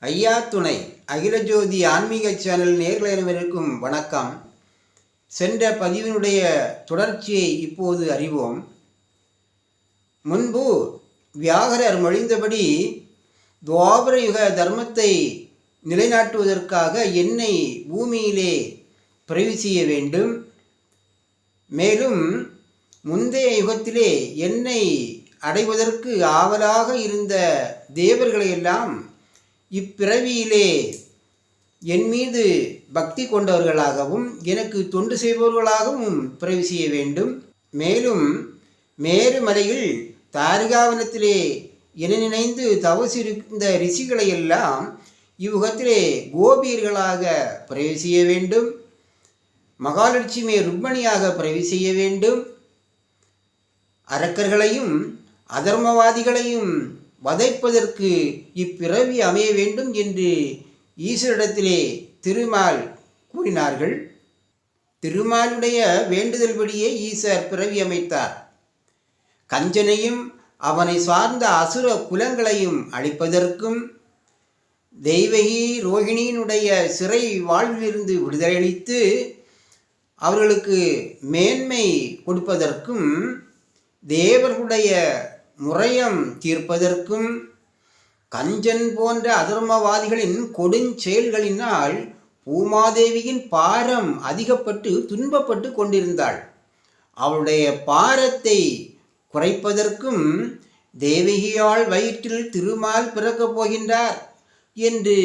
ஐயா துணை அகில ஜோதி ஆன்மீக சேனல் நேர்கள் அனைவருக்கும் வணக்கம். சென்ற பதிவினுடைய தொடர்ச்சியை இப்போது அறிவோம். முன்பு வியாகரர் மொழிந்தபடி துவாபர யுக தர்மத்தை நிலைநாட்டுவதற்காக என்னை பூமியிலே பிறவி செய்ய வேண்டும். மேலும் முந்தைய யுகத்திலே என்னை அடைவதற்கு ஆவலாக இருந்த தேவர்களையெல்லாம் இப்பிறவியிலே என் மீது பக்தி கொண்டவர்களாகவும் எனக்கு தொண்டு செய்பவர்களாகவும் பிறவி செய்ய வேண்டும். மேலும் மேருமலையில் தாரிகாவனத்திலே என நினைந்து தவசிருந்த ரிஷிகளை எல்லாம் இவ்வுகத்திலே கோபியர்களாக பிறவி செய்ய வேண்டும். மகாலட்சுமி ருக்மணியாக பிறவி செய்ய வேண்டும். அரக்கர்களையும் அதர்மவாதிகளையும் வதைப்பதற்கு இப்பிறவி அமைய வேண்டும் என்று ஈஸ்வரிடத்திலே திருமால் கூறினார்கள். திருமாலுடைய வேண்டுதல்படியே ஈசர் பிறவி அமைத்தார். கஞ்சனையும் அவனை சார்ந்த அசுர குலங்களையும் அழிப்பதற்கும் தெய்வகி ரோகிணியினுடைய சிறை வாழ்விலிருந்து விடுதலையளித்து அவர்களுக்கு மேன்மை கொடுப்பதற்கும் தேவர்களுடைய முறையம் தீர்ப்பதற்கும் கஞ்சன் போன்ற அதர்மவாதிகளின் கொடுஞ்செயல்களினால் பூமாதேவியின் பாரம் அதிகப்பட்டு துன்பப்பட்டு கொண்டிருந்தாள். அவளுடைய பாரத்தை குறைப்பதற்கும் தேவகியால் வயிற்றில் திருமால் பிறக்கப் போகின்றார் என்று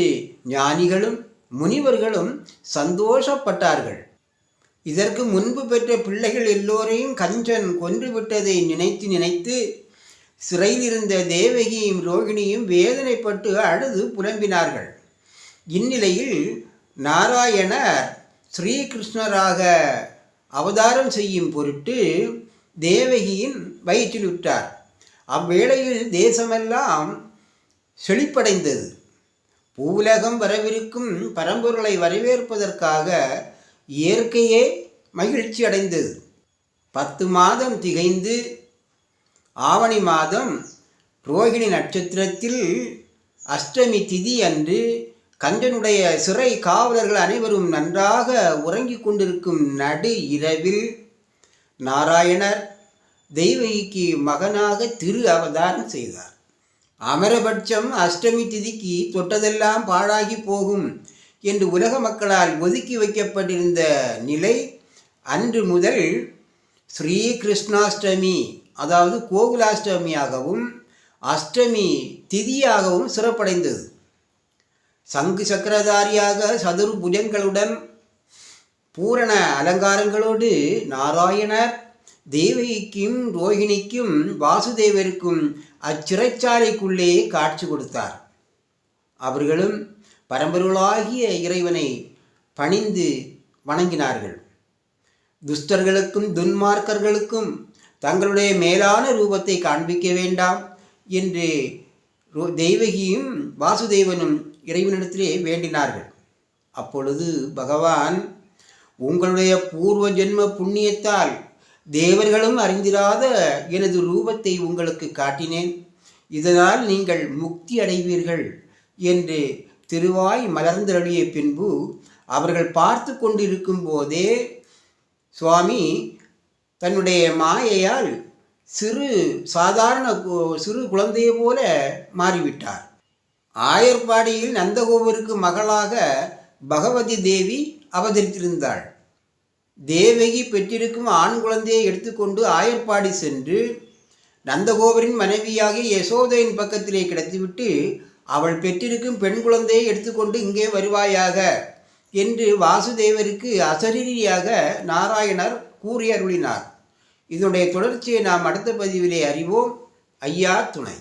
ஞானிகளும் முனிவர்களும் சந்தோஷப்பட்டார்கள். இதற்கு முன்பு பெற்ற பிள்ளைகள் எல்லோரையும் கஞ்சன் கொன்றுவிட்டதை நினைத்து நினைத்து சிறையில் இருந்த தேவகியும் ரோகிணியும் வேதனைப்பட்டு அழுது புலம்பினார்கள். இந்நிலையில் நாராயணர் ஸ்ரீகிருஷ்ணராக அவதாரம் செய்யும் பொருட்டு தேவகியின் வயிற்றில் விட்டார் அவ்வேளையில் தேசமெல்லாம் செழிப்படைந்தது. பூவுலகம் வரவிருக்கும் பரம்பொருளை வரவேற்பதற்காக இயற்கையே மகிழ்ச்சி அடைந்தது பத்து மாதம் திகைந்து ஆவணி மாதம் ரோகிணி நட்சத்திரத்தில் அஷ்டமி திதி அன்று கஞ்சனுடைய சிறை காவலர்கள் அனைவரும் நன்றாக உறங்கிக் கொண்டிருக்கும் நடு இரவில் நாராயணர் தெய்வகிக்கு மகனாக திரு அவதாரம் செய்தார். அமரபட்சம் அஷ்டமி திதிக்கு தொட்டதெல்லாம் பாழாகி போகும் என்று உலக மக்களால் ஒதுக்கி வைக்கப்பட்டிருந்த நிலை அன்று முதல் ஸ்ரீ கிருஷ்ணாஷ்டமி அதாவது கோகுலாஷ்டமியாகவும் அஷ்டமி திதியாகவும் சிறப்படைந்தது. சங்கு சக்கரதாரியாக சதுர் புஜங்களுடன் பூரண அலங்காரங்களோடு நாராயணர் தேவகிக்கும் ரோஹிணிக்கும் வாசுதேவருக்கும் அச்சிறைச்சாலைக்குள்ளே காட்சி கொடுத்தார். அவர்களும் பரம்பொருளாகிய இறைவனை பணிந்து வணங்கினார்கள். துஷ்டர்களுக்கும் துன்மார்க்கர்களுக்கும் தங்களுடைய மேலான ரூபத்தை காண்பிக்க வேண்டாம் என்று தெய்வகியும் வாசுதேவனும் இறைவனிடத்திலே வேண்டினார்கள். அப்பொழுது பகவான் உங்களுடைய பூர்வ ஜென்ம புண்ணியத்தால் தேவர்களும் அறிந்திராத எனது ரூபத்தை உங்களுக்கு காட்டினேன். இதனால் நீங்கள் முக்தி அடைவீர்கள் என்று திருவாய் மலர்ந்தருளிய பின்பு அவர்கள் பார்த்து கொண்டிருக்கும் போதே சுவாமி தன்னுடைய மாயையால் சிறு சாதாரண சிறு குழந்தையை போல மாறிவிட்டார். ஆயர்பாடியில் நந்தகோபருக்கு மகளாக பகவதி தேவி அவதரித்திருந்தாள். தேவகி பெற்றிருக்கும் ஆண் குழந்தையை எடுத்துக்கொண்டு ஆயர்பாடி சென்று நந்தகோபரின் மனைவியாகிய யசோதையின் பக்கத்திலே கிடத்திவிட்டு அவள் பெற்றிருக்கும் பெண் குழந்தையை எடுத்துக்கொண்டு இங்கே வருவாயாக என்று வாசுதேவருக்கு அசரீரியாக நாராயணர் கூறி அருளினார். இதனுடைய தொடர்ச்சியை நாம் அடுத்த பதிவிலே அறிவோம். ஐயா துணை.